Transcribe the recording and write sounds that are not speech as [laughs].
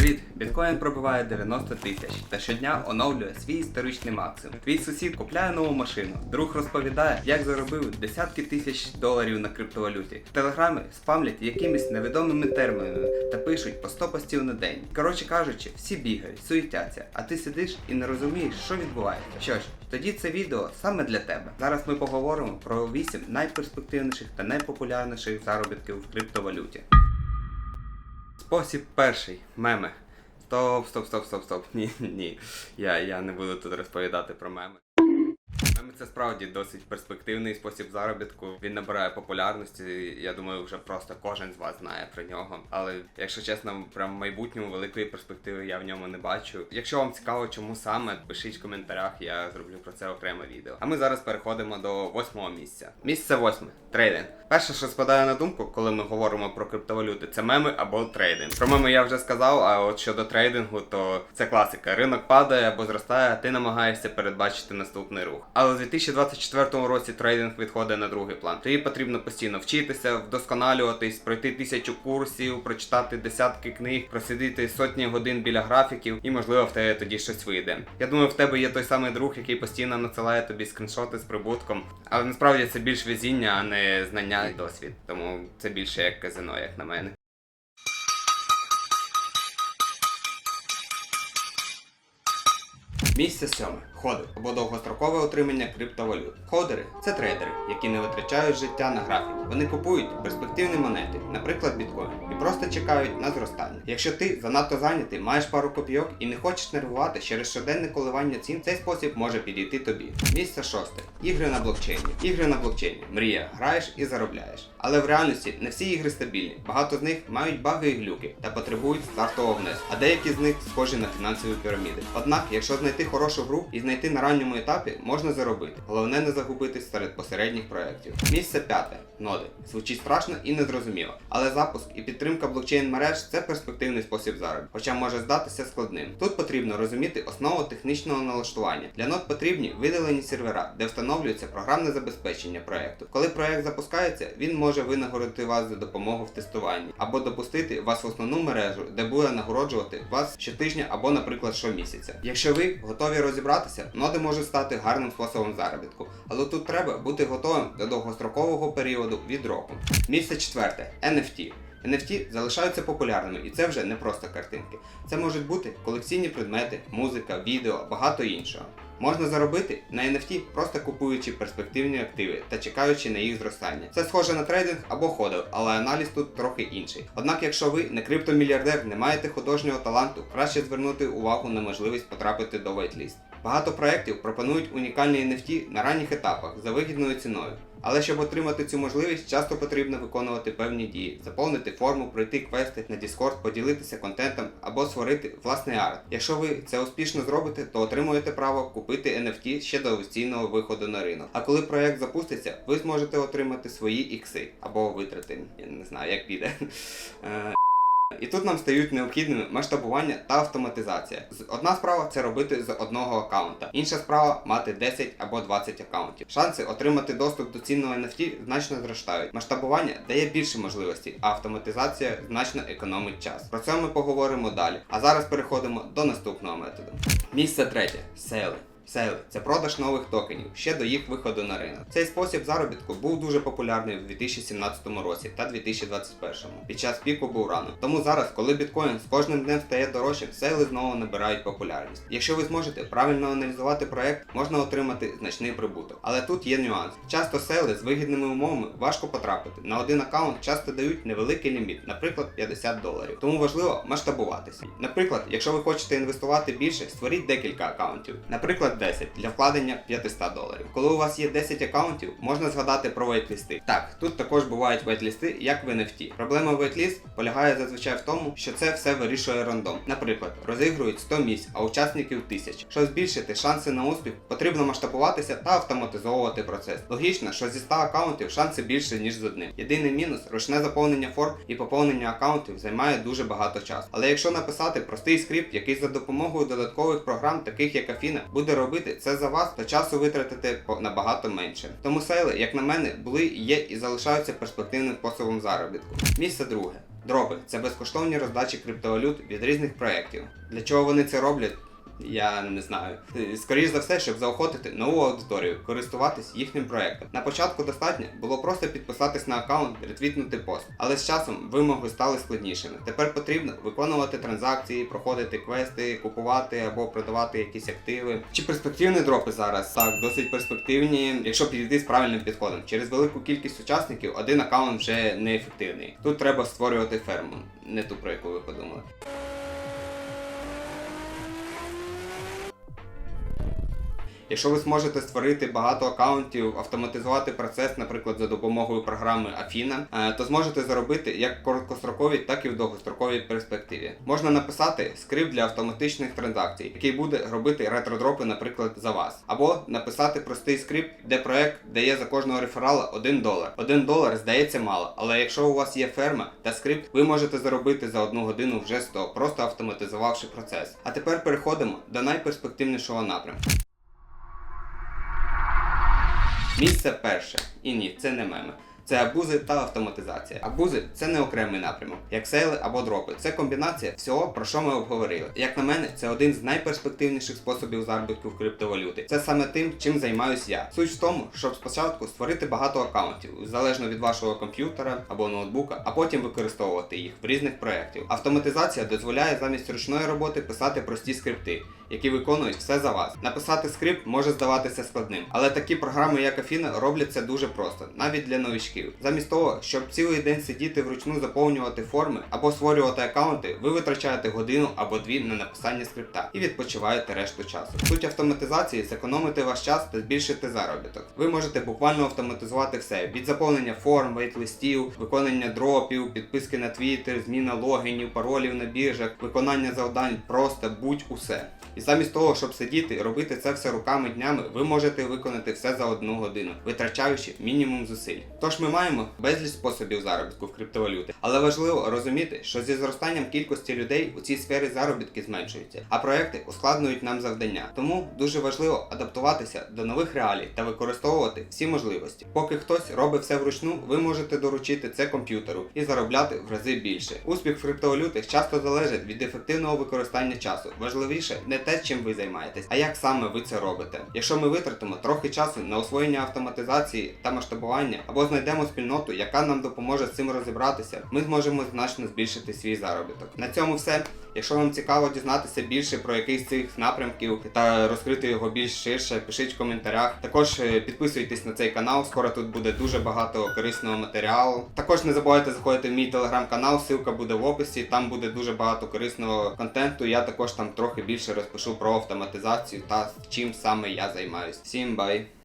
Привіт! Біткоін пробиває 90 тисяч та щодня оновлює свій історичний максимум. Твій сусід купляє нову машину. Друг розповідає, як заробив десятки тисяч доларів на криптовалюті. В телеграмі спамлять якимись невідомими термінами та пишуть по 100 постів на день. Коротше кажучи, всі бігають, суетяться, а ти сидиш і не розумієш, що відбувається. Що ж, тоді це відео саме для тебе. Зараз ми поговоримо про 8 найперспективніших та найпопулярніших заробітків в криптовалюті. Спосіб перший меми. Стоп, стоп, стоп, стоп, стоп. Ні, ні. Я, я не буду тут розповідати про меми. Це справді досить перспективний спосіб заробітку. Він набирає популярності. Я думаю, вже просто кожен з вас знає про нього. Але якщо чесно, прям в майбутньому великої перспективи я в ньому не бачу. Якщо вам цікаво, чому саме, пишіть в коментарях, я зроблю про це окреме відео. А ми зараз переходимо до восьмого місця. Місце восьме трейдинг. Перше, що спадає на думку, коли ми говоримо про криптовалюти, це меми або трейдинг. Про меми я вже сказав, а от щодо трейдингу, то це класика. Ринок падає або зростає, а ти намагаєшся передбачити наступний рух. Але у 2024 році трейдинг відходить на другий план. Тобі потрібно постійно вчитися, вдосконалюватись, пройти тисячу курсів, прочитати десятки книг, просидіти сотні годин біля графіків, і можливо в тебе тоді щось вийде. Я думаю, в тебе є той самий друг, який постійно надсилає тобі скріншоти з прибутком. Але насправді це більш везіння, а не знання і досвід. Тому це більше як казино, як на мене. Місце сьоме. Ходер або довгострокове отримання криптовалют. Ходери це трейдери, які не витрачають життя на графіки. Вони купують перспективні монети, наприклад, біткоін, і просто чекають на зростання. Якщо ти занадто зайнятий, маєш пару копійок і не хочеш нервувати через щоденне коливання цін, цей спосіб може підійти тобі. Місце шосте. Ігри на блокчейні. Ігри на блокчейні. Мрія, граєш і заробляєш. Але в реальності не всі ігри стабільні. Багато з них мають баги і глюки та потребують стартового внеску, а деякі з них схожі на фінансові піраміди. Однак, якщо знайти хорошу гру і знайти на ранньому етапі, можна заробити. Головне не загубитись серед посередніх проєктів. Місце п'яте ноди. Звучить страшно і незрозуміло. Але запуск і підтримка блокчейн мереж це перспективний спосіб заробітку, хоча може здатися складним. Тут потрібно розуміти основу технічного налаштування. Для нод потрібні видалені сервера, де встановлюється програмне забезпечення проекту. Коли проект запускається, він може винагородити вас за допомогу в тестуванні або допустити вас в основну мережу, де буде нагороджувати вас щотижня або, наприклад, щомісяця. Якщо ви готові розібратися, ноди можуть стати гарним способом заробітку, але тут треба бути готовим до довгострокового періоду від року. Місце четверте NFT. NFT залишаються популярними, і це вже не просто картинки. Це можуть бути колекційні предмети, музика, відео, багато іншого. Можна заробити на NFT, просто купуючи перспективні активи та чекаючи на їх зростання. Це схоже на трейдинг або ходив, але аналіз тут трохи інший. Однак, якщо ви не криптомільярдер, не маєте художнього таланту, краще звернути увагу на можливість потрапити до вейтліст. Багато проєктів пропонують унікальні NFT на ранніх етапах за вигідною ціною. Але щоб отримати цю можливість, часто потрібно виконувати певні дії, заповнити форму, пройти квести на Discord, поділитися контентом або створити власний арт. Якщо ви це успішно зробите, то отримуєте право купити NFT ще до офіційного виходу на ринок. А коли проект запуститься, ви зможете отримати свої ікси або витрати. Я не знаю, як піде. [laughs] І тут нам стають необхідними масштабування та автоматизація. Одна справа це робити з одного аккаунта, інша справа мати 10 або 20 аккаунтів. Шанси отримати доступ до цінного NFT значно зростають. Масштабування дає більше можливостей, а автоматизація значно економить час. Про це ми поговоримо далі. А зараз переходимо до наступного методу. Місце третє сейли. Сейли це продаж нових токенів ще до їх виходу на ринок. Цей спосіб заробітку був дуже популярний в 2017 році та 2021 під час піку бурану. Тому зараз, коли біткоін з кожним днем стає дорожчим, сейли знову набирають популярність. Якщо ви зможете правильно аналізувати проект, можна отримати значний прибуток. Але тут є нюанс. Часто сейли з вигідними умовами важко потрапити. На один аккаунт часто дають невеликий ліміт, наприклад, 50 доларів. Тому важливо масштабуватися. Наприклад, якщо ви хочете інвестувати більше, створіть декілька аккаунтів. Наприклад, 10 для вкладення 500 доларів. Коли у вас є 10 аккаунтів, можна згадати про вейтлісти. Так, тут також бувають вейтлісти, як в NFT. Проблема вейтліст полягає зазвичай в тому, що це все вирішує рандом. Наприклад, розігрують 100 місць, а учасників 1000. Щоб збільшити шанси на успіх, потрібно масштабуватися та автоматизовувати процес. Логічно, що зі 100 аккаунтів шанси більше, ніж з одним. Єдиний мінус ручне заповнення форм і поповнення аккаунтів займає дуже багато часу. Але якщо написати простий скрипт, який за допомогою додаткових програм, таких як Афіна, буде робити це за вас, то часу витратите набагато менше. Тому сейли, як на мене, були, є і залишаються перспективним способом заробітку. Місце друге. Дроби це безкоштовні роздачі криптовалют від різних проєктів. Для чого вони це роблять? Я не знаю. Е, Скоріш за все, щоб заохотити нову аудиторію, користуватись їхнім проектом. На початку достатньо було просто підписатись на аккаунт, ретвітнути пост. Але з часом вимоги стали складнішими. Тепер потрібно виконувати транзакції, проходити квести, купувати або продавати якісь активи. Чи перспективні дропи зараз? Так, досить перспективні, якщо підійти з правильним підходом. Через велику кількість учасників один аккаунт вже неефективний. Тут треба створювати ферму, не ту про яку ви подумали. Якщо ви зможете створити багато аккаунтів, автоматизувати процес, наприклад, за допомогою програми Afina, е, то зможете заробити як в короткостроковій, так і в довгостроковій перспективі. Можна написати скрипт для автоматичних транзакцій, який буде робити ретродропи, наприклад, за вас, або написати простий скрипт, де проект дає за кожного реферала 1 долар. 1 долар здається мало, але якщо у вас є ферма та скрипт, ви можете заробити за одну годину вже 100, просто автоматизувавши процес. А тепер переходимо до найперспективнішого напрямку. Місце перше. І ні, це не меми. Це абузи та автоматизація. Абузи це не окремий напрямок, як сейли або дропи. Це комбінація всього, про що ми обговорили. Як на мене, це один з найперспективніших способів заробітку в криптовалюти. Це саме тим, чим займаюсь я. Суть в тому, щоб спочатку створити багато аккаунтів, залежно від вашого комп'ютера або ноутбука, а потім використовувати їх в різних проєктів. Автоматизація дозволяє замість ручної роботи писати прості скрипти, які виконують все за вас. Написати скрипт може здаватися складним, але такі програми, як Afina, роблять це дуже просто, навіть для новичків. Замість того, щоб цілий день сидіти вручну заповнювати форми або створювати аккаунти, ви витрачаєте годину або дві на написання скрипта і відпочиваєте решту часу. Суть автоматизації зекономити ваш час та збільшити заробіток. Ви можете буквально автоматизувати все від заповнення форм, вейт-листів, виконання дропів, підписки на Twitter, зміна логінів, паролів на біржах, виконання завдань, просто будь-усе. І замість того, щоб сидіти робити це все руками днями, ви можете виконати все за одну годину, витрачаючи мінімум зусиль. Тож ми маємо безліч способів заробітку в криптовалюти, але важливо розуміти, що зі зростанням кількості людей у цій сфері заробітки зменшуються, а проекти ускладнюють нам завдання. Тому дуже важливо адаптуватися до нових реалій та використовувати всі можливості. Поки хтось робить все вручну, ви можете доручити це комп'ютеру і заробляти в рази більше. Успіх в криптовалютах часто залежить від ефективного використання часу. Важливіше не те, чим ви займаєтесь, а як саме ви це робите. Якщо ми витратимо трохи часу на освоєння автоматизації та масштабування, або знайдемо спільноту, яка нам допоможе з цим розібратися, ми зможемо значно збільшити свій заробіток. На цьому все. Якщо вам цікаво дізнатися більше про якийсь цих напрямків та розкрити його більш ширше, пишіть в коментарях. Також е, підписуйтесь на цей канал, скоро тут буде дуже багато корисного матеріалу. Також не забувайте заходити в мій телеграм-канал, ссылка буде в описі. Там буде дуже багато корисного контенту. Я також там трохи більше розпишу про автоматизацію та чим саме я займаюсь. Всім бай!